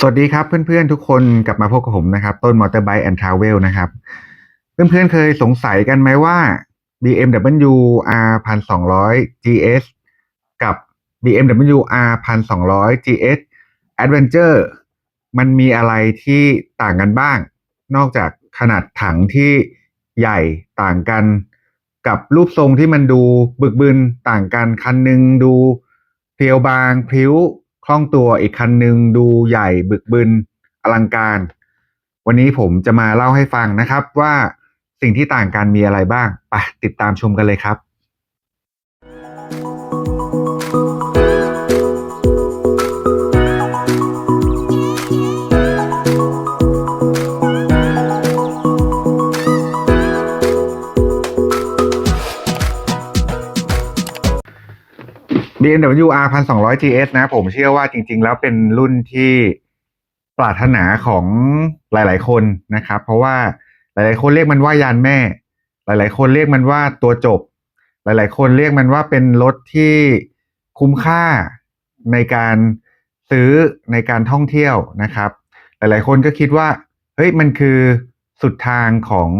สวัสดีครับเพื่อนๆทุกคนกลับมาพบกับผมนะครับ ต้นมอเตอร์ไบค์แอนด์ทราเวลนะครับ เพื่อนๆเคยสงสัยกันไหมว่า BMW R 1 2 0 0 GS กับ BMW R 1 2 0 0 GS Adventure มันมีอะไรที่ต่างกันบ้าง นอกจากขนาดถังที่ใหญ่ต่างกัน กับรูปทรงที่มันดูบึกบึนต่างกันคันหนึ่งดูเพรียวบางพริ้ว คล่องตัวอีกคันหนึ่งดูใหญ่บึกบึนอลังการ วันนี้ผมจะมาเล่าให้ฟังนะครับว่าสิ่งที่ต่างกันมีอะไรบ้างไปติดตามชมกันเลยครับ BMW R 1 2 0 0 GS นะ ผมเชื่อว่าจริง ๆ แล้วเป็นรุ่นที่ปรารถนาของหลาย ๆ คนนะครับ เพราะว่าหลาย ๆ คนเรียกมันว่ายานแม่ หลาย ๆ คนเรียกมันว่าตัวจบ หลาย ๆ คนเรียกมันว่าเป็นรถที่คุ้มค่าในการซื้อในการท่องเที่ยวนะครับ หลาย ๆ คนก็คิดว่าเฮ้ยมันคือสุดทางของ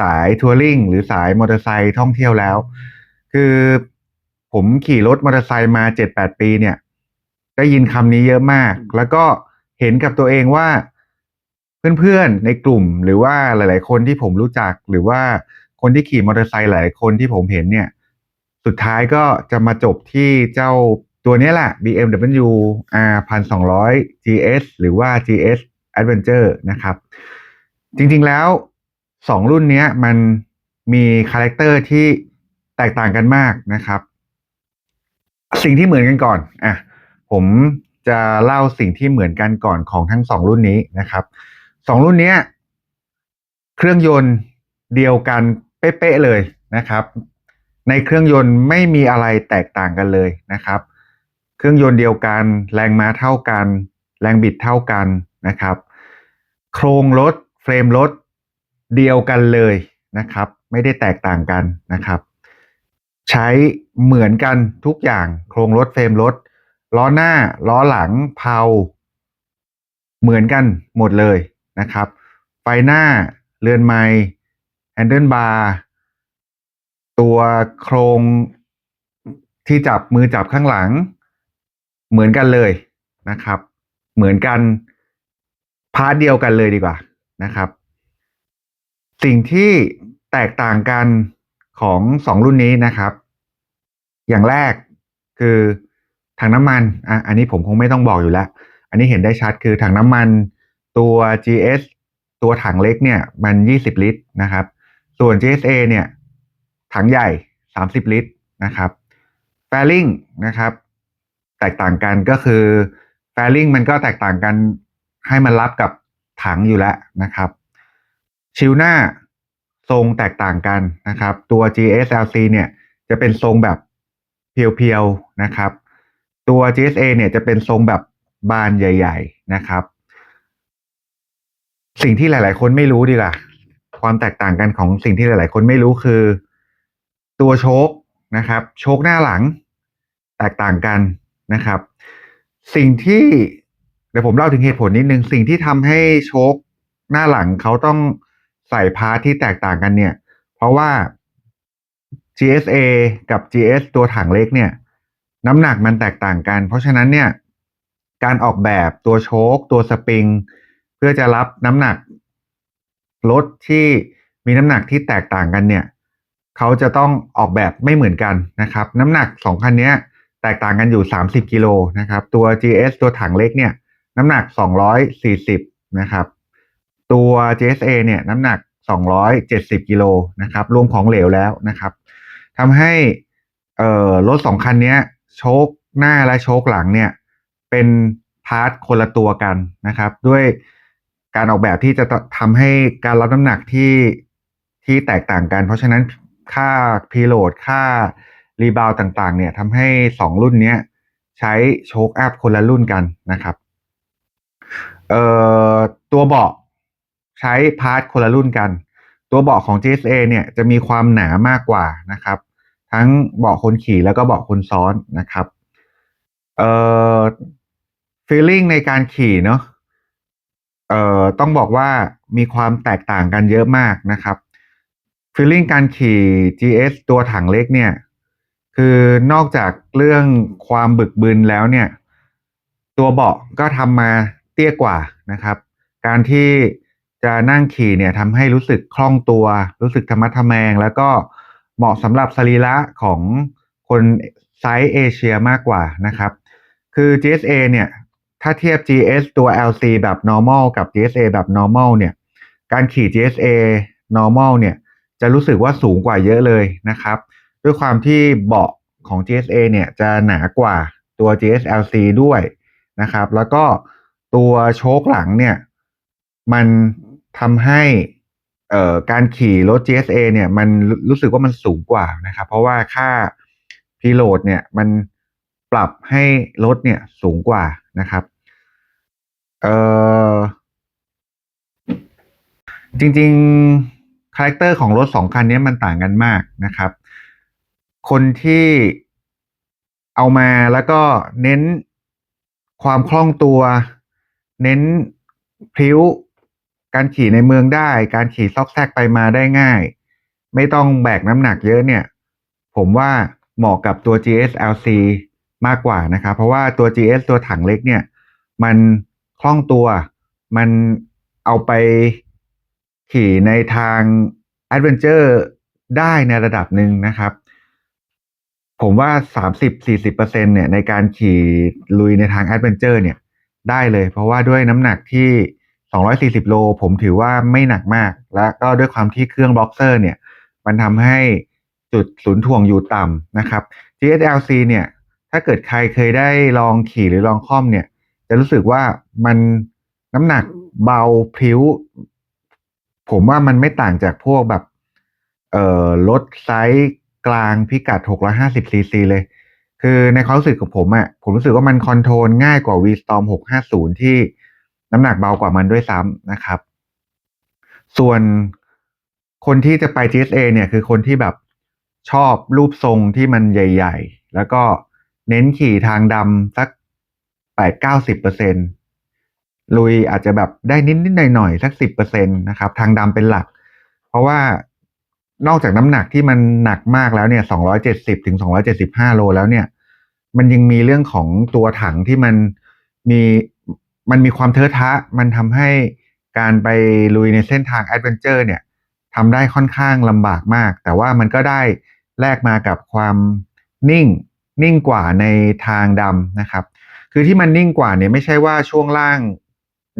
สายทัวริงหรือสายมอเตอร์ไซค์ท่องเที่ยวแล้ว คือ ผมขี่รถมอเตอร์ไซค์มาเจ็ดแปดปีเนี่ย ได้ยินคำนี้เยอะมาก แล้วก็เห็นกับตัวเองว่า เพื่อนๆในกลุ่มหรือว่าหลาย ๆ คนที่ผมรู้จักหรือว่าคนที่ขี่มอเตอร์ไซค์หลายคนที่ผมเห็นเนี่ย สุดท้ายก็จะมาจบที่เจ้าตัวนี้แหละ BMW R 1 2 0 0 GS หรือว่า GS Adventure นะครับ จริงๆแล้วสองรุ่นเนี้ยมันมีคาแรคเตอร์ที่แตกต่างกันมากนะครับ สิ่งที่เหมือนกันก่อนอะผมจะเล่าสิ่งที่เหมือนกันก่อนของทั้งสองรุ่นนี้นะครับสองรุ่นเนี้ยเครื่องยนต์เดียวกันเป๊ะๆเลยนะครับ ในเครื่องยนต์ไม่มีอะไรแตกต่างกันเลยนะครับ เครื่องยนต์เดียวกัน แรงม้าเท่ากัน แรงบิดเท่ากันนะครับ โครงรถเฟรมรถเดียวกันเลยนะครับ ไม่ได้แตกต่างกันนะครับ ใช้เหมือนกันทุกอย่างโครงรถเฟรมรถ ล้อหน้า ล้อหลังเพลาเหมือนกันหมดเลยนะครับ ไฟหน้าเรือนไม้แฮนเดิลบาร์ตัวโครงที่จับมือจับข้างหลัง เหมือนกันเลยนะครับ เหมือนกันพาร์ทเดียวกันเลยดีกว่านะครับ สิ่งที่แตกต่างกันของสองรุ่นนี้นะครับ อย่างแรกคือถังน้ำมันอะอันนี้ผมคงไม่ต้องบอกอยู่แล้ว อันนี้เห็นได้ชัดคือถังน้ำมันตัว GS ตัวถังเล็กเนี่ยมัน 20 ลิตรนะครับ ส่วน GSA เนี่ยถังใหญ่ 30 ลิตรนะครับแฟลิงนะครับ แตกต่างกันก็คือแฟลิงมันก็แตกต่างกันให้มันรับกับถังอยู่แล้วนะครับชิลหน้าทรงแตกต่างกันนะครับ ตัว GSLC เนี่ยจะเป็นทรงแบบ เพียวๆนะครับ ตัว GSA เนี่ยจะเป็นทรงแบบบานใหญ่ ๆนะครับ สิ่งที่หลาย ๆ คนไม่รู้ดีกว่าความแตกต่างกันของสิ่งที่หลาย ๆ คนไม่รู้คือ ตัวโชคนะครับ โชคหน้าหลังแตกต่างกันนะครับ สิ่งที่เดี๋ยวผมเล่าถึงเหตุผลนิดนึง สิ่งที่ทำให้โชคหน้าหลังเขาต้องใส่พาร์ทที่แตกต่างกันเนี่ย เพราะว่า GSA กับ GS ตัวถังเล็กเนี่ยน้ำหนักมันแตกต่างกัน เพราะฉะนั้นเนี่ยการออกแบบตัวโชคตัวสปริง เพื่อจะรับน้ำหนักรถที่มีน้ำหนักที่แตกต่างกันเนี่ยเขาจะต้องออกแบบไม่เหมือนกันนะครับ น้ำหนักสองคันนี้แตกต่างกันอยู่ 30กิโลนะครับ ตัว GS ตัวถังเล็กเนี่ยน้ำหนัก 240นะครับ ตัว GSA เนี่ยน้ำหนัก 270กิโลนะครับรวมของเหลวแล้วนะครับ ทำให้เอ่อรถสองคันนี้โชคหน้าและโชคหลังเนี่ยเป็นพาร์ทคนละตัวกันนะครับ ด้วยการออกแบบที่จะทำให้การรับน้ำหนักที่ที่แตกต่างกัน เพราะฉะนั้นค่าพีโหลดค่ารีบาวต่างๆ เนี่ยทำให้สองรุ่นนี้ใช้โชคอัพคนละรุ่นกันนะครับเอ่อตัวเบาะใช้พาร์ทคนละรุ่นกัน ตัวเบาะของ GSA เนี่ยจะมีความหนามากกว่านะครับ ทั้งเบาะคนขี่แล้วก็เบาะคนซ้อนนะครับ เอ่อ feeling ในการขี่เนาะเอ่อต้องบอกว่ามีความแตกต่างกันเยอะมากนะครับฟีลลิ่งการขี่ GS ตัวถังเล็กเนี่ย คือนอกจากเรื่องความบึกบึนแล้วเนี่ย ตัวเบาะก็ทำมาเตี้ยกว่านะครับ การที่จะนั่งขี่เนี่ยทำให้รู้สึกคล่องตัว รู้สึกธรรมะทะแมง แล้วก็เหมาะสำหรับสรีระของคนไซส์เอเชียมากกว่านะครับ คือ GSA เนี่ย ถ้าเทียบ GS ตัว LC แบบ normal กับ GSA แบบ normal เนี่ย การขี่ GSA normal เนี่ย จะรู้สึกว่าสูงกว่าเยอะเลยนะครับ ด้วยความที่เบาะของ GSA เนี่ยจะหนากว่าตัว GS LC ด้วยนะครับ แล้วก็ตัวโชคหลังเนี่ย มันทำให้ การขี่รถ GSA เนี่ยมันรู้สึกว่ามันสูงกว่านะครับ เพราะว่าค่าพีโหลดเนี่ยมันปรับให้รถเนี่ยสูงกว่านะครับเอ่อจริงๆคาแรคเตอร์ของรถสองคันนี้มันต่างกันมากนะครับ คนที่เอามาแล้วก็เน้นความคล่องตัว เน้นพริ้ว การขี่ในเมืองได้ การขี่ซอกแซกไปมาได้ง่าย ไม่ต้องแบกน้ำหนักเยอะเนี่ย ผมว่าเหมาะกับตัว GS LC มากกว่านะครับ เพราะว่าตัว GS ตัวถังเล็กเนี่ย มันคล่องตัว มันเอาไปขี่ในทางแอดเวนเจอร์ได้ในระดับหนึ่งนะครับ ผมว่า 30-40%เนี่ยในการขี่ลุยในทางแอดเวนเจอร์เนี่ยได้เลย เพราะว่าด้วยน้ำหนักที่ 240 โล ผมถือว่าไม่หนักมาก แล้วก็ด้วยความที่เครื่องบล็อกเซอร์เนี่ย มันทำให้จุดศูนย์ถ่วงอยู่ต่ำนะครับ GSLC เนี่ย ถ้าเกิดใครเคยได้ลองขี่หรือลองค่อมเนี่ย จะรู้สึกว่ามันน้ำหนักเบาพริ้ว ผมว่ามันไม่ต่างจากพวกแบบ เอ่อรถไซส์กลางพิกัด 650 ซีซีเลย คือในความรู้สึกของผมอะ ผมรู้สึกว่ามันคอนโทรลง่ายกว่า V-Storm 650 ที่ น้ำหนักเบากว่ามันด้วยซ้ำนะครับ ส่วนคนที่จะไป GSA เนี่ยคือคนที่แบบชอบรูปทรงที่มันใหญ่ ๆ แล้วก็เน้นขี่ทางดำสัก8-90%ลุยอาจจะแบบได้นิดๆหน่อยๆสัก10%นะครับ ทางดำเป็นหลัก เพราะว่านอกจากน้ำหนักที่มันหนักมากแล้วเนี่ย270ถึง275โลแล้วเนี่ย มันยังมีเรื่องของตัวถังที่มันมี มันมีความเทอะทะ มันทำให้การไปลุยในเส้นทางแอดเวนเจอร์เนี่ยทำได้ค่อนข้างลำบากมาก แต่ว่ามันก็ได้แลกมากับความนิ่งนิ่งกว่าในทางดำนะครับ คือที่มันนิ่งกว่าเนี่ยไม่ใช่ว่าช่วงล่าง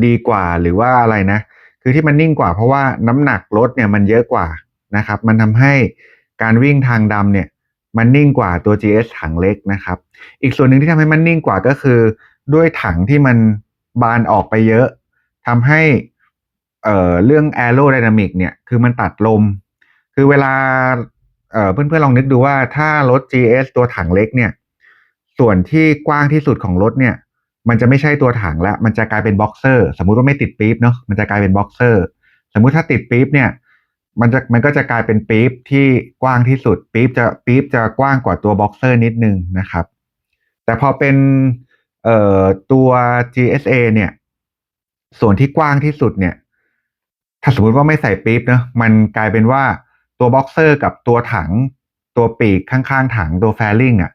ดีกว่าหรือว่าอะไรนะ คือที่มันนิ่งกว่าเพราะว่าน้ำหนักรถเนี่ยมันเยอะกว่านะครับ มันทำให้การวิ่งทางดำเนี่ยมันนิ่งกว่าตัว GS ถังเล็กนะครับ อีกส่วนหนึ่งที่ทำให้มันนิ่งกว่าก็คือ ด้วยถังที่มัน บานออกไปเยอะทำให้เอ่อเรื่อง aerodynamic เนี่ยคือมันตัดลม คือเวลาเอ่อเพื่อนๆลองนึกดูว่าถ้ารถ GS ตัวถังเล็กเนี่ย ส่วนที่กว้างที่สุดของรถเนี่ย มันจะไม่ใช่ตัวถังแล้ว มันจะกลายเป็นบ็อกเซอร์ สมมุติว่าไม่ติดปี๊บเนาะมันจะกลายเป็นบ็อกเซอร์สมมุติถ้าติดปี๊บเนี่ย มันจะมันก็จะกลายเป็นปี๊บที่กว้างที่สุดปี๊บจะปี๊บจะกว้างกว่าตัวบ็อกเซอร์นิดนึงนะครับ แต่พอเป็น เอ่อตัว GSA เนี่ย ส่วนที่กว้างที่สุดเนี่ย ถ้าสมมติว่าไม่ใส่ปี๊บเนาะมันกลายเป็นว่าตัวบ็อกเซอร์กับตัวถัง ตัวปีกข้างๆ ถังตัวแฟลิงอะ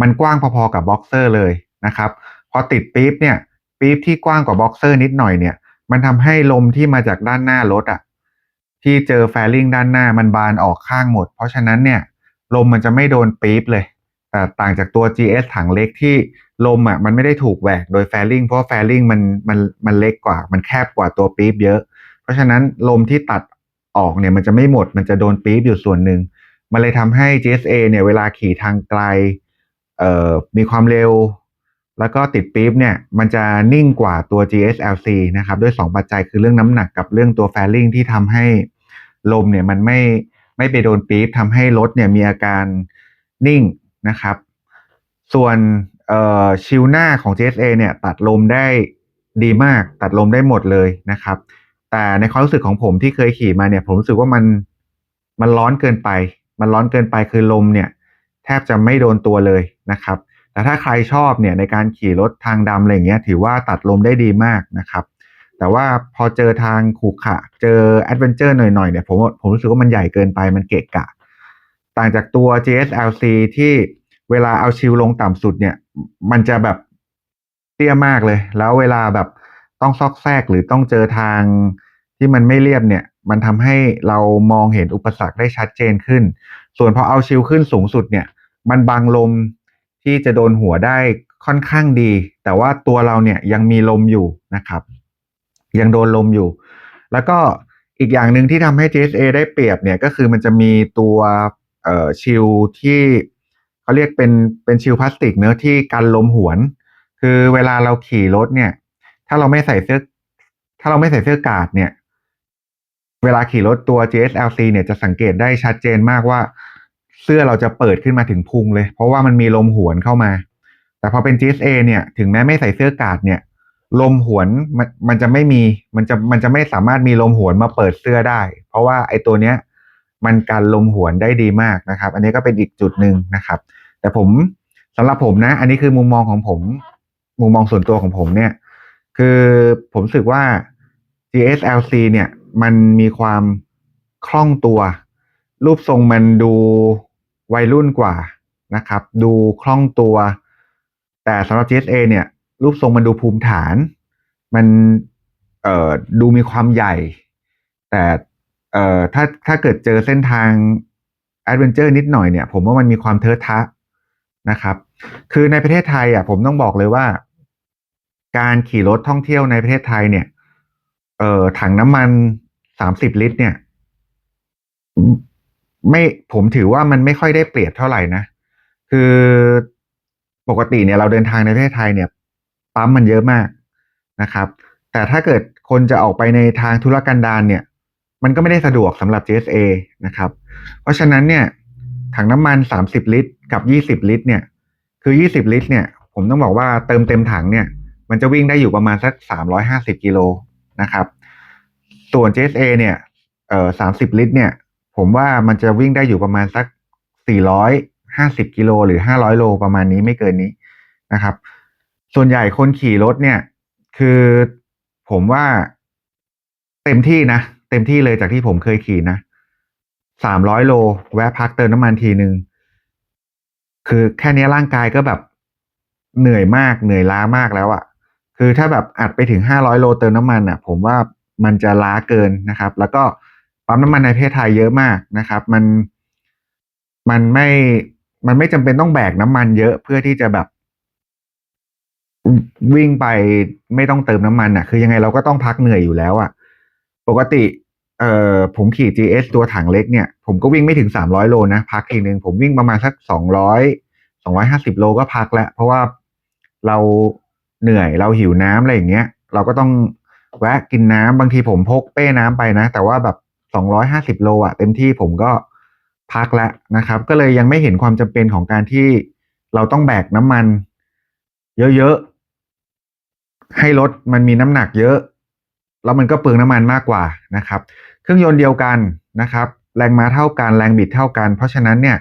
มันกว้างพอๆกับบ็อกเซอร์เลยนะครับ พอติดปี๊บเนี่ยปี๊บที่กว้างกว่าบ็อกเซอร์นิดหน่อยเนี่ย มันทำให้ลมที่มาจากด้านหน้ารถอะ ที่เจอแฟลิงด้านหน้ามันบานออกข้างหมด เพราะฉะนั้นเนี่ย ลมมันจะไม่โดนปี๊บเลย แต่ต่างจากตัว GS ถังเล็กที่ ลมอะมันไม่ได้ถูกแหวกโดยแฟลิงเพราะแฟลิงมันมันมันเล็กกว่า มันแคบกว่าตัวปี๊บเยอะ เพราะฉะนั้นลมที่ตัดออกเนี่ยมันจะไม่หมดมันจะโดนปี๊บอยู่ส่วนหนึ่ง มันเลยทำให้ GSA เนี่ยเวลาขี่ทางไกลเอ่อมีความเร็ว แล้วก็ติดปี๊บเนี่ยมันจะนิ่งกว่าตัว GSLC นะครับด้วย 2 ปัจจัยคือเรื่องน้ำหนักกับเรื่องตัวแฟลิงที่ทำให้ลมเนี่ยมันไม่ไม่ไปโดนปี๊บทำให้รถเนี่ยมีอาการนิ่งนะครับ ส่วน เอ่อชิลหน้าของ GSA เนี่ยตัดลมได้ดีมาก ตัดลมได้หมดเลยนะครับ แต่ในความรู้สึกของผมที่เคยขี่มาเนี่ย ผมรู้สึกว่ามันมันร้อนเกินไป มันร้อนเกินไปคือลมเนี่ย แทบจะไม่โดนตัวเลยนะครับ แต่ถ้าใครชอบเนี่ยในการขี่รถทางดำอะไรอย่างเงี้ย ถือว่าตัดลมได้ดีมากนะครับ แต่ว่าพอเจอทางขรุขระเจอแอดเวนเจอร์หน่อยๆเนี่ยผมผมรู้สึกว่ามันใหญ่เกินไปมันเกะกะ ต่างจากตัว GSLC ที่ เวลาเอาชิลลงต่ำสุดเนี่ย มันจะแบบเตี้ยมากเลย แล้วเวลาแบบต้องซอกแซกหรือต้องเจอทางที่มันไม่เรียบเนี่ย มันทำให้เรามองเห็นอุปสรรคได้ชัดเจนขึ้น ส่วนพอเอาชิลขึ้นสูงสุดเนี่ย มันบังลมที่จะโดนหัวได้ค่อนข้างดี แต่ว่าตัวเราเนี่ยยังมีลมอยู่นะครับ ยังโดนลมอยู่ แล้วก็อีกอย่างหนึ่งที่ทำให้ GSA ได้เปรียบเนี่ยก็คือมันจะมีตัวชิลที่ เขาเรียกเป็นเป็นชิลพลาสติกเนื้อที่กันลมหวน คือเวลาเราขี่รถเนี่ย ถ้าเราไม่ใส่เสื้อ ถ้าเราไม่ใส่เสื้อกาดเนี่ย เวลาขี่รถตัว GSLC เนี่ยจะสังเกตได้ชัดเจนมากว่า เสื้อเราจะเปิดขึ้นมาถึงพุงเลย เพราะว่ามันมีลมหวนเข้ามา แต่พอเป็น GSA เนี่ย ถึงแม้ไม่ใส่เสื้อกาดเนี่ย ลมหวนมันมันจะไม่มี มันจะมันจะไม่สามารถมีลมหวนมาเปิดเสื้อได้ เพราะว่าไอ้ตัวเนี้ย มันกันลมหวนได้ดีมากนะครับ อันนี้ก็เป็นอีกจุดหนึ่งนะครับ แต่ผมสำหรับผมนะ อันนี้คือมุมมองของผม มุมมองส่วนตัวของผมเนี่ย คือผมรู้สึกว่า GSLC เนี่ย มันมีความคล่องตัว รูปทรงมันดูวัยรุ่นกว่านะครับ ดูคล่องตัว แต่สำหรับ GSA เนี่ย รูปทรงมันดูภูมิฐาน มันเอ่อดูมีความใหญ่ แต่ เอ่อถ้าถ้าเกิดเจอเส้นทางแอดเวนเจอร์นิดหน่อยเนี่ย ผมว่ามันมีความเทอะทะนะครับ คือในประเทศไทยอะผมต้องบอกเลยว่า การขี่รถท่องเที่ยวในประเทศไทยเนี่ย เอ่อถังน้ำมันสามสิบลิตร เนี่ย ไม่ผมถือว่ามันไม่ค่อยได้เปรียบเท่าไหร่นะ คือปกติเนี่ยเราเดินทางในประเทศไทยเนี่ยปั๊มมันเยอะมากนะครับ แต่ถ้าเกิดคนจะออกไปในทางธุรกันดารเนี่ย มันก็ไม่ได้สะดวกสำหรับ GSA นะครับ เพราะฉะนั้นเนี่ยถังน้ำมัน 30 ลิตร กับ 20 ลิตรเนี่ยคือ 20 ลิตรเนี่ยผมต้องบอกว่าเติมเต็มถังเนี่ยมันจะวิ่งได้อยู่ประมาณสัก 350 กิโลนะครับส่วน GSA เนี่ยเอ่อ30 ลิตรเนี่ยผมว่ามันจะวิ่งได้อยู่ประมาณสัก 450 กิโลหรือ 500 โลประมาณนี้ไม่เกินนี้นะครับ ส่วนใหญ่คนขี่รถเนี่ยคือผมว่าเต็มที่นะ เต็มที่เลยจากที่ผมเคยขี่นะ300โล แวะพักเติมน้ำมันทีหนึ่งคือแค่นี้ร่างกายก็แบบเหนื่อยมากเหนื่อยล้ามากแล้วอะ่ะ คือถ้าแบบอัดไปถึง500โลเติมน้ำมันอะ ผมว่ามันจะล้าเกินนะครับ แล้วก็ปั๊มน้ำมันในประเทศไทยเยอะมากนะครับ มันมันไม่มันไม่จำเป็นต้องแบกน้ำมันเยอะเพื่อที่จะแบบวิ่งไปไม่ต้องเติมน้ำมันอะ คือยังไงเราก็ต้องพักเหนื่อยอยู่แล้วอะ ปกติ เอ่อผมขี่ GS ตัวถังเล็กเนี่ย ผมก็วิ่งไม่ถึง 300 โลนะ พักทีหนึ่งผมวิ่งประมาณสัก 200 250 โลก็พักแล้ว เพราะว่าเราเหนื่อยเราหิวน้ำอะไรอย่างเงี้ย เราก็ต้องแวะกินน้ำบางทีผมพกเป้น้ำไปนะ แต่ว่าแบบ 250 โลอะเต็มที่ผมก็พักแล้วนะครับ ก็เลยยังไม่เห็นความจำเป็นของการที่เราต้องแบกน้ำมัน เยอะๆให้รถมันมีน้ำหนักเยอะ แล้วมันก็เปลืองน้ำมันมากกว่านะครับ เครื่องยนต์เดียวกันนะครับ แรงม้าเท่ากันแรงบิดเท่ากัน เพราะฉะนั้นเนี่ย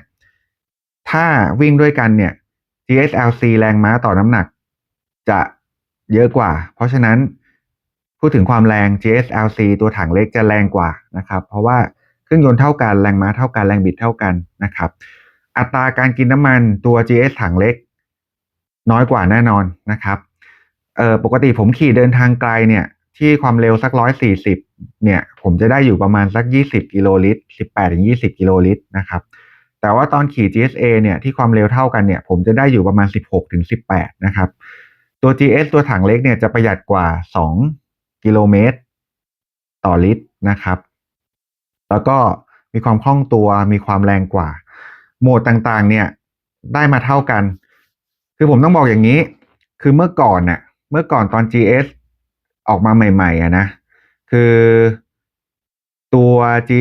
ถ้าวิ่งด้วยกันเนี่ย GSLC แรงม้าต่อน้ำหนัก จะเยอะกว่า เพราะฉะนั้นพูดถึงความแรง GSLC ตัวถังเล็กจะแรงกว่านะครับ เพราะว่าเครื่องยนต์เท่ากันแรงม้าเท่ากันแรงบิดเท่ากันนะครับ อัตราการกินน้ำมันตัว GS ถังเล็ก น้อยกว่าแน่นอนนะครับปกติผมขี่เดินทางไกลเนี่ย ที่ความเร็วสักร้อยสี่สิบเนี่ย ผมจะได้อยู่ประมาณสักยี่สิบกิโลลิตรสิบแปดถึงยี่สิบกิโลลิตรนะครับ แต่ว่าตอนขี่ GSA เนี่ยที่ความเร็วเท่ากันเนี่ย ผมจะได้อยู่ประมาณสิบหกถึงสิบแปดนะครับ ตัว GS ตัวถังเล็กเนี่ยจะประหยัดกว่าสองกิโลเมตร ต่อลิตรนะครับ แล้วก็มีความคล่องตัวมีความแรงกว่า โหมดต่างๆ เนี่ยได้มาเท่ากัน คือผมต้องบอกอย่างนี้ คือเมื่อก่อนน่ะ เมื่อก่อนตอน GS ออกมาใหม่ ๆอะนะคือตัว G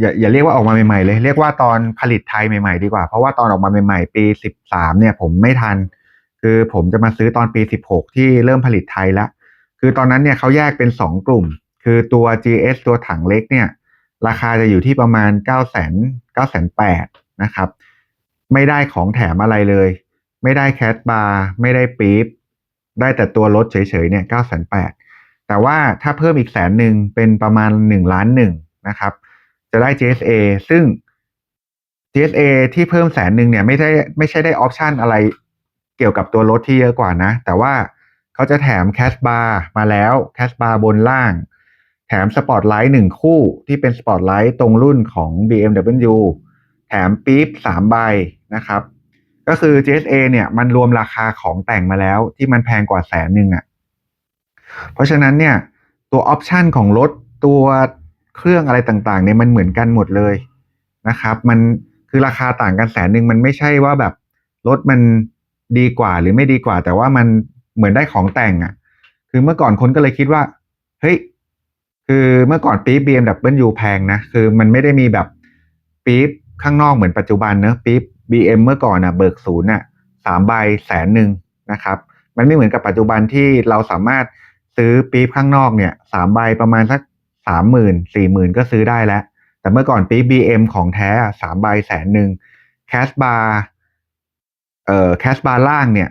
อย่าอย่าเรียกว่าออกมาใหม่ๆเลย เรียกว่าตอนผลิตไทยใหม่ๆดีกว่า เพราะว่าตอนออกมาใหม่ๆ ปีสิบสามเนี่ย ผมไม่ทัน คือผมจะมาซื้อตอนปีสิบหกที่เริ่มผลิตไทยแล้ว คือตอนนั้นเนี่ยเขาแยกเป็นสองกลุ่ม คือตัว GS ตัวถังเล็กเนี่ย ราคาจะอยู่ที่ประมาณเก้าแสนเก้าแสนแปดนะครับ ไม่ได้ของแถมอะไรเลย ไม่ได้แคสบาร์ไม่ได้ปี๊บได้แต่ตัวรถเฉยๆเนี่ยเก้าแสนแปด แต่ว่าถ้าเพิ่มอีกแสนหนึ่งเป็นประมาณหนึ่งล้านหนึ่งนะครับ จะได้ GSA ซึ่ง GSA ที่เพิ่มแสนหนึ่งเนี่ยไม่ได้ไม่ใช่ได้ออปชันอะไรเกี่ยวกับตัวรถที่เยอะกว่านะ แต่ว่าเขาจะแถมแคชบาร์มาแล้วแคชบาร์บนล่าง แถมสปอตไลท์หนึ่งคู่ที่เป็นสปอตไลท์ตรงรุ่นของ BMW แถมปี๊บสามใบนะครับ ก็คือ GSA เนี่ยมันรวมราคาของแต่งมาแล้วที่มันแพงกว่าแสนหนึ่งอะ เพราะฉะนั้นเนี่ยตัวออปชันของรถตัวเครื่องอะไรต่างๆเนี่ยมันเหมือนกันหมดเลยนะครับ มันคือราคาต่างกันแสนหนึ่งมันไม่ใช่ว่าแบบรถมันดีกว่าหรือไม่ดีกว่า แต่ว่ามันเหมือนได้ของแต่งอะ คือเมื่อก่อนคนก็เลยคิดว่า เฮ้ย คือเมื่อก่อนปี๊บ BMW แพงนะ คือมันไม่ได้มีแบบปี๊บข้างนอกเหมือนปัจจุบันเนอะปี๊บ BM เมื่อก่อนอะเบิกศูนย์อะสามใบแสนหนึ่งนะครับ มันไม่เหมือนกับปัจจุบันที่เราสามารถ ซื้อปี๊บข้างนอกเนี่ยสามใบประมาณสักสามหมื่นสี่หมื่นก็ซื้อได้แล้ว แต่เมื่อก่อนปี๊บ BM ของแท้สามใบแสนหนึ่งแคสบาร์เอ่อแคสบาร์ล่างเนี่ย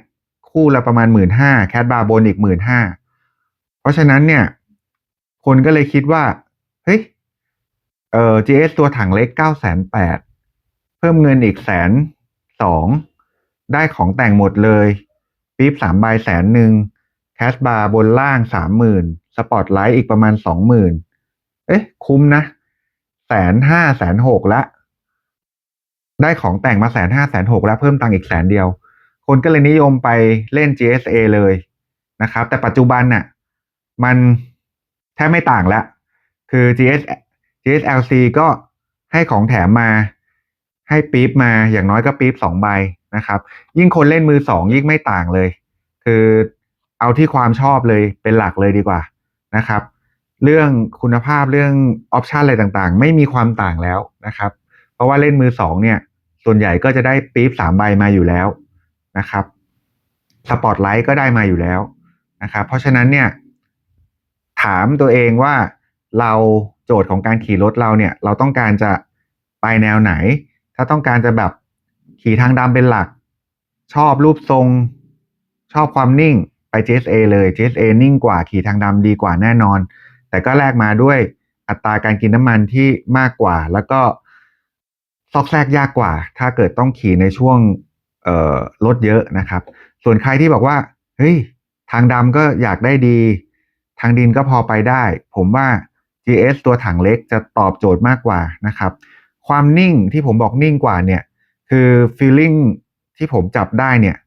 คู่ละประมาณหมื่นห้าแคสบาร์บนอีกหมื่นห้าเพราะฉะนั้นเนี่ย คนก็เลยคิดว่า เฮ้ยเอ่อ GS ตัวถังเล็กเก้าแสนแปดเพิ่มเงินอีกแสนสองได้ของแต่งหมดเลยปี๊บสามใบแสนหนึ่ง แคสบาร์บนล่างสามหมื่นสปอตไลท์อีกประมาณสองหมื่นเอ๊ะ คุ้มนะแสนห้าแสนหกละ ได้ของแต่งมาแสนห้าแสนหกแล้วเพิ่มตังค์อีกแสนเดียว คนก็เลยนิยมไปเล่น GSA เลยนะครับ แต่ปัจจุบันน่ะ มันแทบไม่ต่างแล้ว คือ GS GSLC ก็ให้ของแถมมาให้ปี๊บมาอย่างน้อยก็ปี๊บสองใบนะครับ ยิ่งคนเล่นมือสองยิ่งไม่ต่างเลย คือ เอาที่ความชอบเลยเป็นหลักเลยดีกว่านะครับ เรื่องคุณภาพเรื่องออปชันอะไรต่างๆ ไม่มีความต่างแล้วนะครับ เพราะว่าเล่นมือสองเนี่ย ส่วนใหญ่ก็จะได้ปี๊บสามใบมาอยู่แล้วนะครับสปอตไลท์ก็ได้มาอยู่แล้วนะครับ เพราะฉะนั้นเนี่ยถามตัวเองว่าเราโจทย์ของการขี่รถเราเนี่ย เราต้องการจะไปแนวไหน ถ้าต้องการจะแบบขี่ทางดำเป็นหลัก ชอบรูปทรง ชอบความนิ่ง ไป GSA เลย GSA นิ่งกว่าขี่ทางดำดีกว่าแน่นอน แต่ก็แลกมาด้วยอัตราการกินน้ำมันที่มากกว่า แล้วก็ซอกแซกยากกว่า ถ้าเกิดต้องขี่ในช่วงเรถเยอะนะครับ ส่วนใครที่บอกว่าเฮ้ยทางดำก็อยากได้ดี ทางดินก็พอไปได้ ผมว่า GS ตัวถังเล็กจะตอบโจทย์มากกว่านะครับ ความนิ่งที่ผมบอกนิ่งกว่าเนี่ย คือ feeling ที่ผมจับได้เนี่ย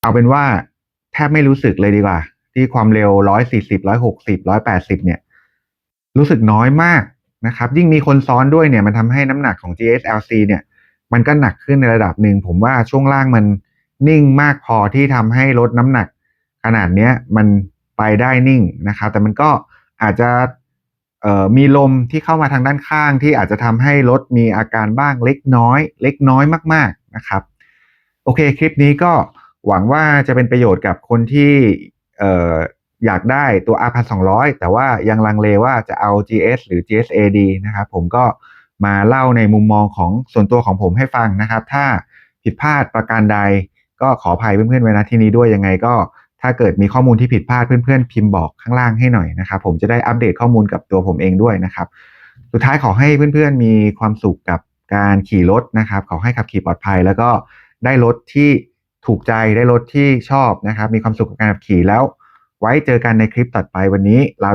เอาเป็นว่า ทบไม่รู้สึกเลยดีกว่า ที่ความเร็ว140 160 180เนี่ย รู้สึกน้อยมากนะครับ ยิ่งมีคนซ้อนด้วยเนี่ย มันทำให้น้ำหนักของ GSLC เนี่ย มันก็หนักขึ้นในระดับหนึ่ง ผมว่าช่วงล่างมันนิ่งมากพอที่ทำให้ลดน้ำหนัก ขนาดเนี้ยมันไปได้นิ่งนะครับ แต่มันก็อาจจะมีลมที่เข้ามาทางด้านข้างที่อาจจะทำให้รถมีอาการบ้างเล็กน้อย เล็กน้อยมาก ๆนะครับ โอเคคลิปนี้ก็ หวังว่าจะเป็นประโยชน์กับคนที่เอ่ออยากได้ตัว R1200 แต่ว่ายังลังเลว่าจะเอา GS หรือ GSA ดีนะครับผมก็มาเล่าในมุมมองของส่วนตัวของผมให้ฟังนะครับ ถ้าผิดพลาดประการใด ก็ขออภัยเพื่อนๆไว้ณที่นี้ด้วยยังไงก็ ถ้าเกิดมีข้อมูลที่ผิดพลาดเพื่อนๆ พิมพ์บอกข้างล่างให้หน่อยนะครับ ผมจะได้อัปเดตข้อมูลกับตัวผมเองด้วยนะครับ สุดท้ายขอให้เพื่อนๆ มีความสุขกับการขี่รถนะครับ ขอให้ขับขี่ปลอดภัย แล้วก็ได้รถที่ ถูกใจได้รถที่ชอบนะครับ มีความสุขกับการขับขี่แล้วไว้เจอกันในคลิปต่อไปวันนี้ลาไป